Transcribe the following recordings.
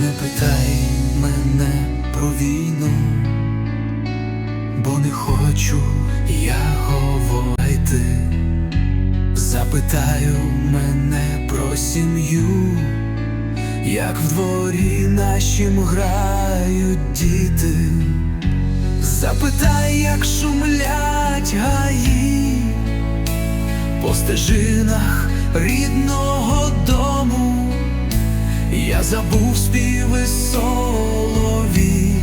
Не питай мене про війну, бо не хочу я говорити. Запитаю мене про сім'ю, як в дворі нашим грають діти. Запитай, як шумлять гаї, по стежинах рідного дому я забув співи солові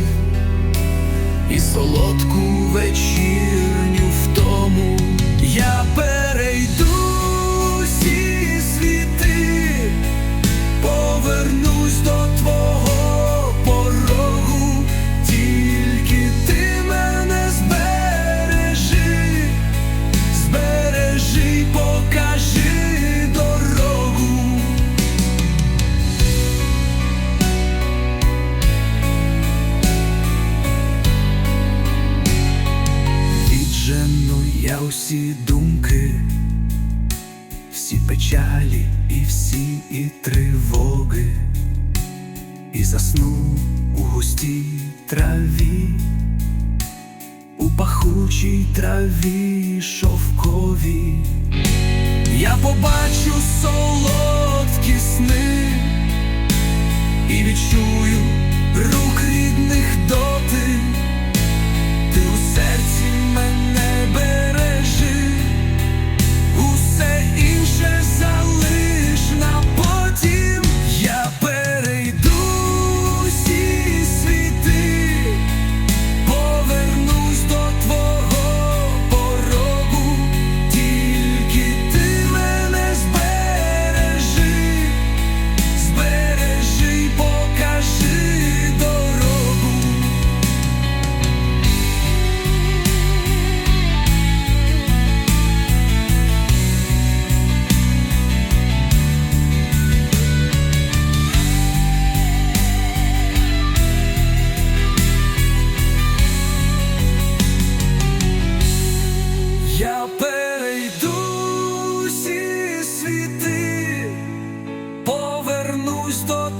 і солодку вечірню я усі думки, всі печалі і всі і тривоги, і засну у густій траві, у пахучій траві шовковій. Я побачу солодкі сни і відчую рук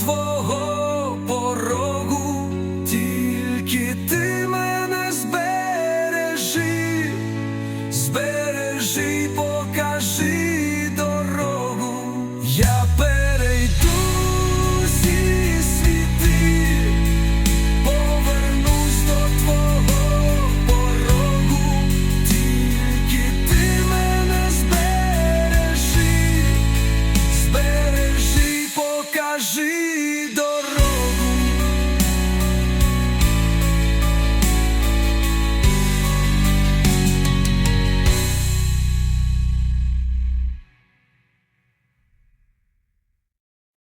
твого порогу, тільки ти мене збережи, збережи, покажи дорогу. Я